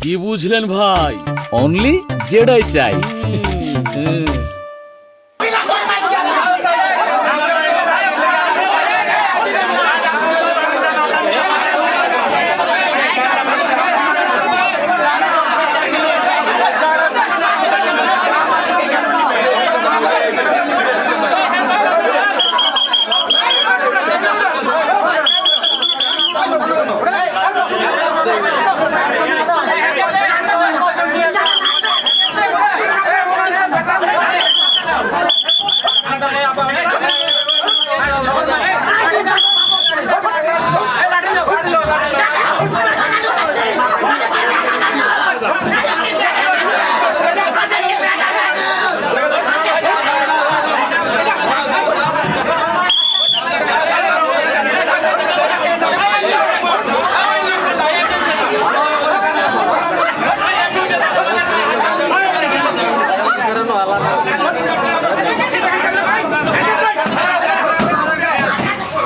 বুঝলেন ভাই? অনলি যেটাই চাই হুম।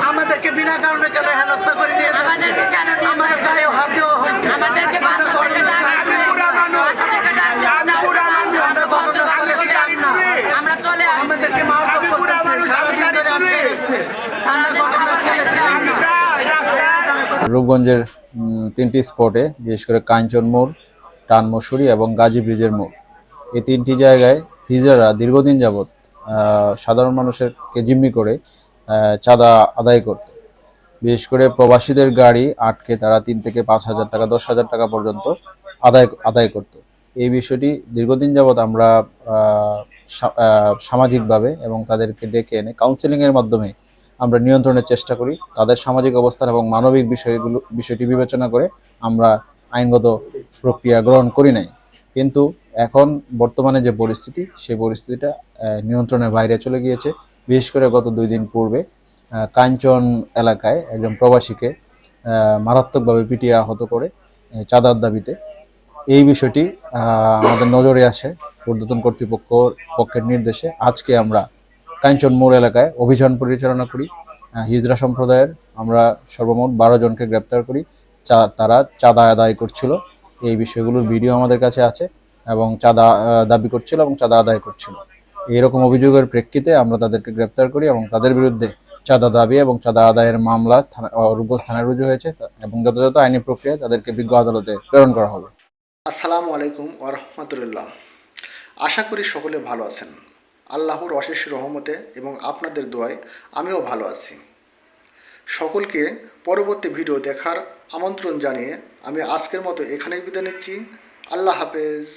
আমাদেরকে বিনা কারণে কেন হেনস্থা করে নিয়ে আমাদেরকে কেন আমাদের গায়ে হাত দেওয়া হয়েছে আমাদেরকে বাসা থেকে ডাকছে বাসা থেকে আমরা চলে আসছি। আমরা চলে আসছি। আমাদেরকে মারধর করতেছে সারাদিন ধরে আটকে রেখেছে সারাদিন খাবার খেয়েছে আমরা। রূপগঞ্জের তিনটি স্পটে বিশেষ করে কাঞ্চন মোড় টান মসুরি এবং গাজী ব্রিজের মোড়। এই তিনটি জায়গায় হিজড়ারা দীর্ঘদিন যাবৎ সাধারণ মানুষেরকে জিম্মি করে চাঁদা আদায় করত। বিশেষ করে প্রবাসীদের গাড়ি আটকে তারা তিন থেকে পাঁচ হাজার টাকা, দশ হাজার টাকা পর্যন্ত আদায় আদায় করত। এই বিষয়টি দীর্ঘদিন যাবৎ আমরা সামাজিকভাবে এবং তাদেরকে ডেকে এনে কাউন্সিলিংয়ের মাধ্যমে আমরা নিয়ন্ত্রণের চেষ্টা করি। তাদের সামাজিক অবস্থান এবং মানবিক বিষয়গুলো, বিষয়টি বিবেচনা করে আমরা আইনগত প্রক্রিয়া গ্রহণ করি নাই। কিন্তু এখন বর্তমানে যে পরিস্থিতি, সেই পরিস্থিতিটা নিয়ন্ত্রণের বাইরে চলে গিয়েছে। বিশেষ করে গত দুই দিন পূর্বে কাঞ্চন এলাকায় একজন প্রবাসীকে মারাত্মকভাবে পিটিয়ে আহত করে চাঁদার দাবিতে। এই বিষয়টি আমাদের নজরে আসে ঊর্ধ্বতন কর্তৃপক্ষ পক্ষের নির্দেশে। আজকে আমরা কাঞ্চন মোড় এলাকায় অভিযান পরিচালনা করি হিজড়া সম্প্রদায়ের। আমরা সর্বমোট বারো জনকে গ্রেপ্তার করি তারা চাঁদা আদায় করছিল। এই বিষয়গুলোর ভিডিও আমাদের কাছে আছে এবং চাঁদা দাবি করছিল এবং চাঁদা আদায় করছিল। এইরকম অভিযোগের প্রেক্ষিতে আমরা তাদেরকে গ্রেপ্তার করি এবং তাদের বিরুদ্ধে চাঁদা দাবি এবং চাঁদা আদায়ের মামলা রূপগঞ্জ থানায় রুজু হয়েছে এবং যথাযথ আইনি প্রক্রিয়ায় তাদেরকে বিজ্ঞ আদালতে প্রেরণ করা হবে। আসসালামু আলাইকুম ওরহমতুল্লাহ আশা করি সকলে ভালো আছেন। আল্লাহর অশেষ রহমতে এবং আপনাদের দোয়ায় আমিও ভালো আছি। সকলকে পরবর্তী ভিডিও দেখার আমন্ত্রণ জানিয়ে আমি আজকের মতো এখানেই বিদায় নিচ্ছি। আল্লাহ হাফেজ।